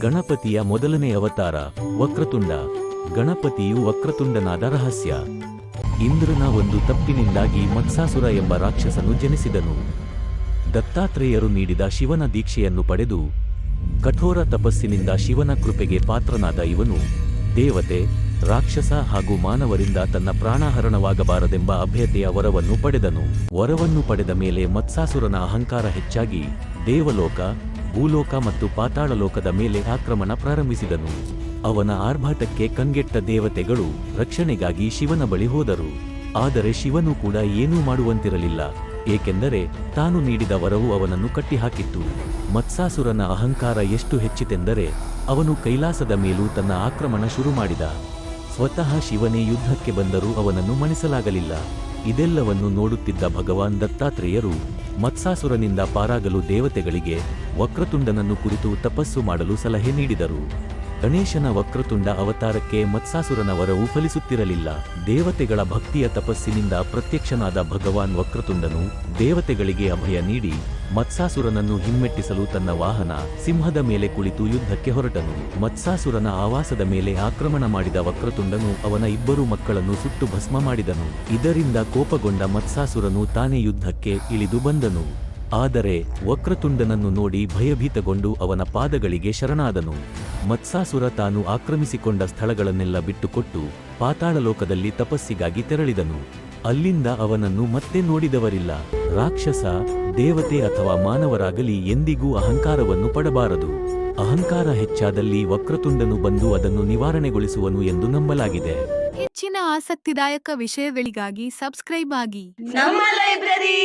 ಗಣಪತಿಯ ಮೊದಲನೇ ಅವತಾರ, ವಕ್ರತುಂಡ. ಗಣಪತಿಯು ವಕ್ರತುಂಡನಾದ ರಹಸ್ಯ. ಇಂದ್ರನ ಒಂದು ತಪ್ಪಿನಿಂದಾಗಿ ಮತ್ಸಾಸುರ ಎಂಬ ರಾಕ್ಷಸನು ಜನಿಸಿದನು. ದತ್ತಾತ್ರೇಯರು ನೀಡಿದ ಶಿವನ ದೀಕ್ಷೆಯನ್ನು ಪಡೆದು, ಕಠೋರ ತಪಸ್ಸಿನಿಂದ ಶಿವನ ಕೃಪೆಗೆ ಪಾತ್ರನಾದ ಇವನು, ದೇವತೆ, ರಾಕ್ಷಸ ಹಾಗೂ ಮಾನವರಿಂದ ತನ್ನ ಪ್ರಾಣಹರಣವಾಗಬಾರದೆಂಬ ಅಭ್ಯತೆಯ ವರವನ್ನು ಪಡೆದನು. ವರವನ್ನು ಪಡೆದ ಮೇಲೆ ಮತ್ಸಾಸುರನ ಅಹಂಕಾರ ಹೆಚ್ಚಾಗಿ ದೇವಲೋಕ ಭೂಲೋಕ ಮತ್ತು ಪಾತಾಳಲೋಕದ ಮೇಲೆ ಆಕ್ರಮಣ ಪ್ರಾರಂಭಿಸಿದನು. ಅವನ ಆರ್ಭಾಟಕ್ಕೆ ಕಂಗೆಟ್ಟ ದೇವತೆಗಳು ರಕ್ಷಣೆಗಾಗಿ ಶಿವನ ಬಳಿ ಹೋದರು. ಆದರೆ ಶಿವನು ಕೂಡ ಏನೂ ಮಾಡುವಂತಿರಲಿಲ್ಲ, ಏಕೆಂದರೆ ತಾನು ನೀಡಿದ ವರವು ಅವನನ್ನು ಕಟ್ಟಿಹಾಕಿತ್ತು. ಮತ್ಸಾಸುರನ ಅಹಂಕಾರ ಎಷ್ಟು ಹೆಚ್ಚಿತೆಂದರೆ ಅವನು ಕೈಲಾಸದ ಮೇಲೂ ತನ್ನ ಆಕ್ರಮಣ ಶುರು ಮಾಡಿದ ಸ್ವತಃ ಶಿವನೇ ಯುದ್ಧಕ್ಕೆ ಬಂದರೂ ಅವನನ್ನು ಮಣಿಸಲಾಗಲಿಲ್ಲ. ಇದೆಲ್ಲವನ್ನು ನೋಡುತ್ತಿದ್ದ ಭಗವಾನ್ ದತ್ತಾತ್ರೇಯರು ಮತ್ಸಾಸುರನಿಂದ ಪಾರಾಗಲು ದೇವತೆಗಳಿಗೆ ವಕ್ರತುಂಡನನ್ನು ಕುರಿತು ತಪಸ್ಸು ಮಾಡಲು ಸಲಹೆ ನೀಡಿದರು. ಗಣೇಶನ ವಕ್ರತುಂಡ ಅವತಾರಕ್ಕೆ ಮತ್ಸಾಸುರನ ವರವು ಫಲಿಸುತ್ತಿರಲಿಲ್ಲ. ದೇವತೆಗಳ ಭಕ್ತಿಯ ತಪಸ್ಸಿನಿಂದ ಪ್ರತ್ಯಕ್ಷನಾದ ಭಗವಾನ್ ವಕ್ರತುಂಡನು ದೇವತೆಗಳಿಗೆ ಅಭಯ ನೀಡಿ ಮತ್ಸಾಸುರನನ್ನು ಹಿಮ್ಮೆಟ್ಟಿಸಲು ತನ್ನ ವಾಹನ ಸಿಂಹದ ಮೇಲೆ ಕುಳಿತು ಯುದ್ಧಕ್ಕೆ ಹೊರಟನು. ಮತ್ಸಾಸುರನ ಆವಾಸದ ಮೇಲೆ ಆಕ್ರಮಣ ಮಾಡಿದ ವಕ್ರತುಂಡನು ಅವನ ಇಬ್ಬರು ಮಕ್ಕಳನ್ನು ಸುಟ್ಟು ಭಸ್ಮ ಮಾಡಿದನು. ಇದರಿಂದ ಕೋಪಗೊಂಡ ಮತ್ಸಾಸುರನು ತಾನೇ ಯುದ್ಧಕ್ಕೆ ಇಳಿದು ಬಂದನು. ಆದರೆ ವಕ್ರತುಂಡನನ್ನು ನೋಡಿ ಭಯಭೀತಗೊಂಡು ಅವನ ಪಾದಗಳಿಗೆ ಶರಣಾದನು. ಮತ್ಸಾಸುರ ತಾನು ಆಕ್ರಮಿಸಿಕೊಂಡ ಸ್ಥಳಗಳನ್ನೆಲ್ಲ ಬಿಟ್ಟುಕೊಟ್ಟು ಪಾತಾಳಲೋಕದಲ್ಲಿ ತಪಸ್ಸಿಗಾಗಿ ತೆರಳಿದನು. ಅಲ್ಲಿಂದ ಅವನನ್ನು ಮತ್ತೆ ನೋಡಿದವರಿಲ್ಲ. ರಾಕ್ಷಸ ದೇವತೆ ಅಥವಾ ಮಾನವರಾಗಲಿ ಎಂದಿಗೂ ಅಹಂಕಾರವನ್ನು ಪಡಬಾರದು. ಅಹಂಕಾರ ಹೆಚ್ಚಾದಲ್ಲಿ ವಕ್ರತುಂಡನು ಬಂದು ಅದನ್ನು ನಿವಾರಣೆಗೊಳಿಸುವನು ಎಂದು ನಂಬಲಾಗಿದೆ. ಹೆಚ್ಚಿನ ಆಸಕ್ತಿದಾಯಕ ವಿಷಯಗಳಿಗಾಗಿ ಸಬ್ಸ್ಕ್ರೈಬ್ ಆಗಿ. ನಮ್ಮ ಲೈಬ್ರರಿ!